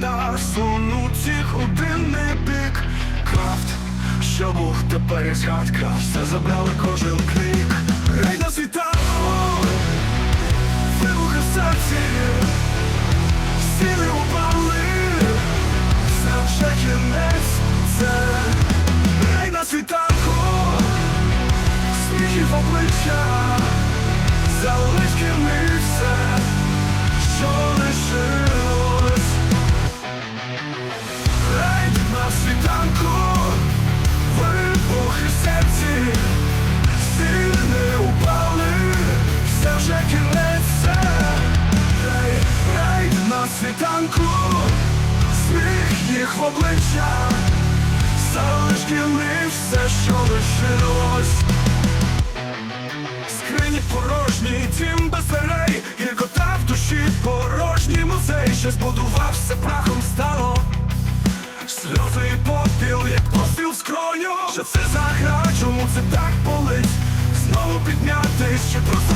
нас сунуть їх у дивний бік Крафт, що був тепер є згадка. Все забрали кожен клік Рей на світанку Вибухи серці. Стіни упали Це вже кінець. Це Рей на світанку. Сміхів обличчя. Залишки ми все Що лишилось в обличчя Залишки ми все, що лишилось. Скрині порожні, дім без дверей Гіркота в душі, порожній музей. Що збудувався прахом стало. Сльози і попіл, як постріл в скроню Що це за гра, чому це так болить? Знову піднятись, чи просто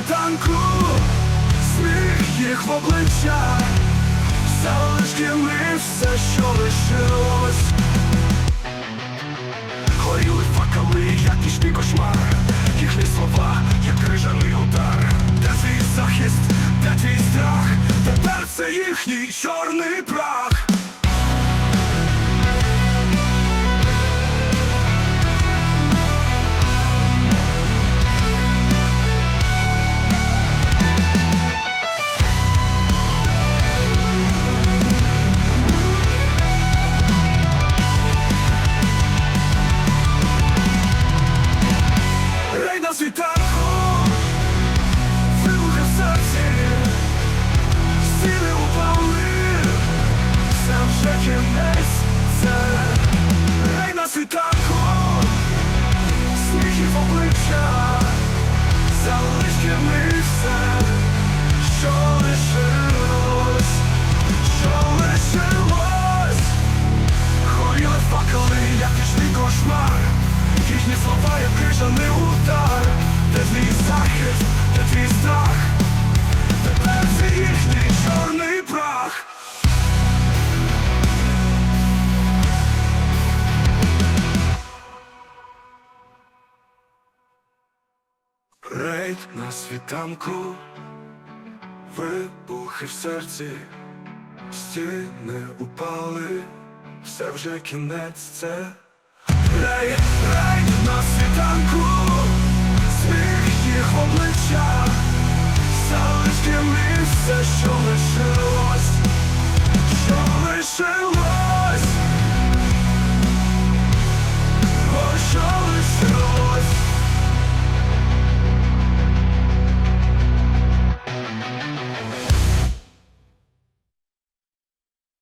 світанку Сміх їх в обличчя. Залишки ми все, що лишилось. Горіли факели, як нічний кошмар. Їхні слова, як крижаний удар. Де твій захист, де твій страх? Тепер це їхній чорний прах ми Що лишилось Що лишилось. Горіли факели, як нічний кошмар. Їхні слова, як крижаний удар. Де твій захист, де твій страх Рейд на світанку. Вибухи в серці. Стіни упали. Все вже кінець це Рей, рей на світанку. Сміх їх в обличчя. Залишки все, що лишилось. Що лишилось